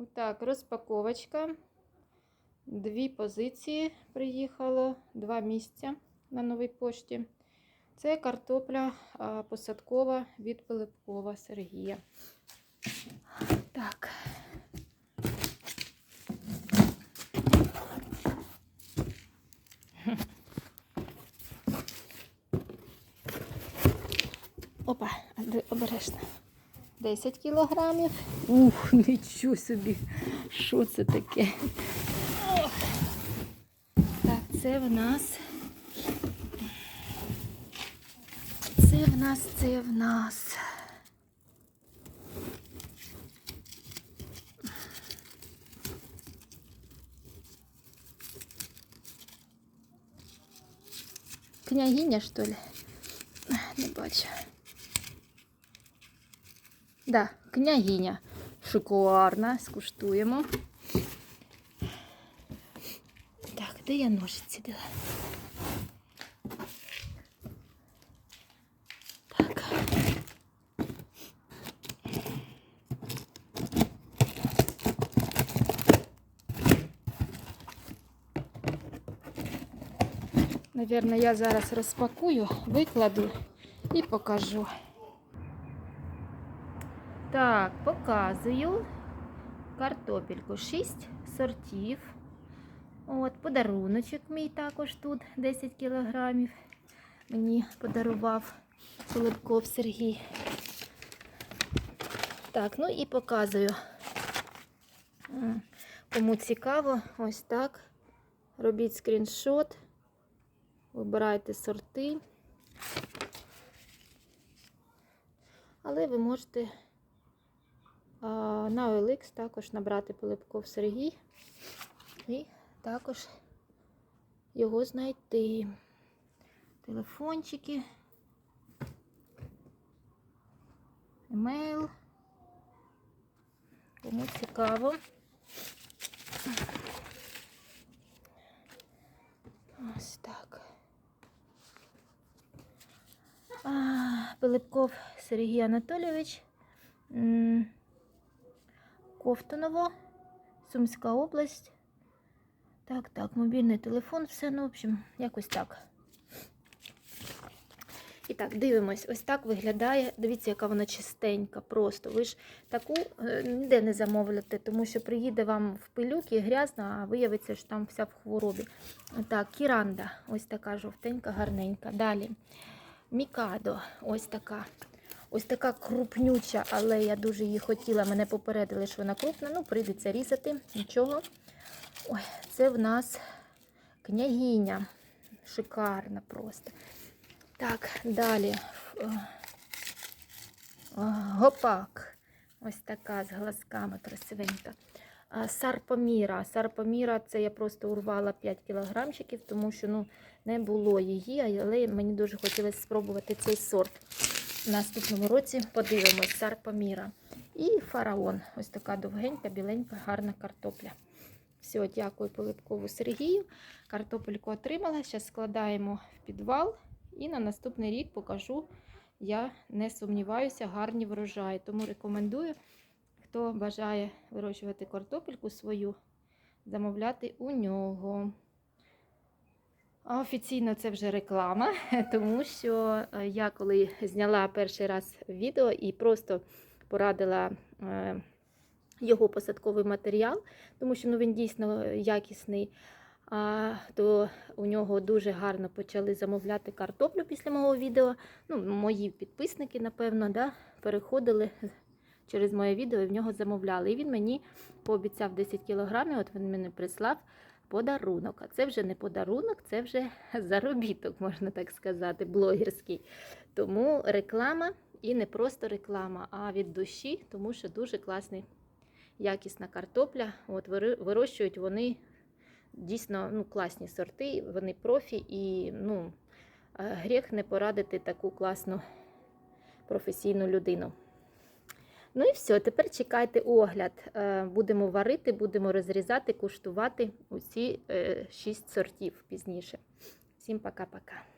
Отак, розпаковочка. Дві позиції приїхало, два місця на новій пошті. Це картопля посадкова від Пилипкова Сергія. Так. Опа, обережно. 10 кілограмів. Ух, нічого собі. Що це таке? Ох. Так, це в нас. Це в нас, це в нас. Княгиня, що ли? Не бачу. Да, княгиня. Шикарна, скуштуємо. Так, де я ножиці дала? Так. Наверно, я зараз розпакую, викладу і покажу. Так, показую картопельку 6 сортів. От, подаруночок мій також тут 10 кілограмів. Мені подарував Солодков Сергій. Так, ну і показую. Кому цікаво, ось так. Робіть скріншот, вибирайте сорти. Але ви можете на OLX також набрати Пилипков Сергій і також його знайти. Телефончики, емейл. Кому цікаво. Ось так. А, Пилипков Сергій Анатолійович. Ковтуново, Сумська область. Так, так, мобільний телефон, все, ну, в общем, якось так. І так, дивимось, ось так виглядає. Дивіться, яка вона чистенька, просто. Ви ж таку е, ніде не замовляте, тому що приїде вам в пилюки грязна, а виявиться, що там вся в хворобі. Так, кіранда, ось така жовтенька, гарненька. Далі. Мікадо, ось така. Ось така крупнюча, але я дуже її хотіла. Мене попередили, що вона крупна. Ну, прийдеться різати. Нічого. Ой, це в нас княгиня. Шикарна просто. Так, далі. Е, Гопак. Ось така з глазками красивенька. Сарпоміра. Сарпоміра це я просто урвала 5 кілограмчиків, тому що ну, не було її, але мені дуже хотілося спробувати цей сорт. В наступному році подивимось Сарпоміра. І фараон. Ось така довгенька, біленька, гарна картопля. Все, дякую Пилипкову Сергію. Картопельку отримала. Зараз складаємо в підвал. І на наступний рік покажу, я не сумніваюся, гарні врожаї. Тому рекомендую, хто бажає вирощувати картопельку свою, замовляти у нього. Офіційно це вже реклама, тому що е, я коли зняла перший раз відео і просто порадила е, його посадковий матеріал, тому що ну, він дійсно якісний. То у нього дуже гарно почали замовляти картоплю після мого відео. Ну, мої підписники, напевно, да, переходили через моє відео і в нього замовляли. І він мені пообіцяв 10 кілограмів, от він мені прислав подарунок. А це вже не подарунок, це вже заробіток, можна так сказати, блогерський. Тому реклама і не просто реклама, а від душі, тому що дуже класний, якісна картопля. От Вирощують вони дійсно ну, класні сорти, вони профі і ну, е, гріх не порадити таку класну професійну людину. Ну і все, тепер чекайте огляд. Е, Будемо варити, будемо розрізати, куштувати усі е, шість сортів пізніше. Всім пока-пока.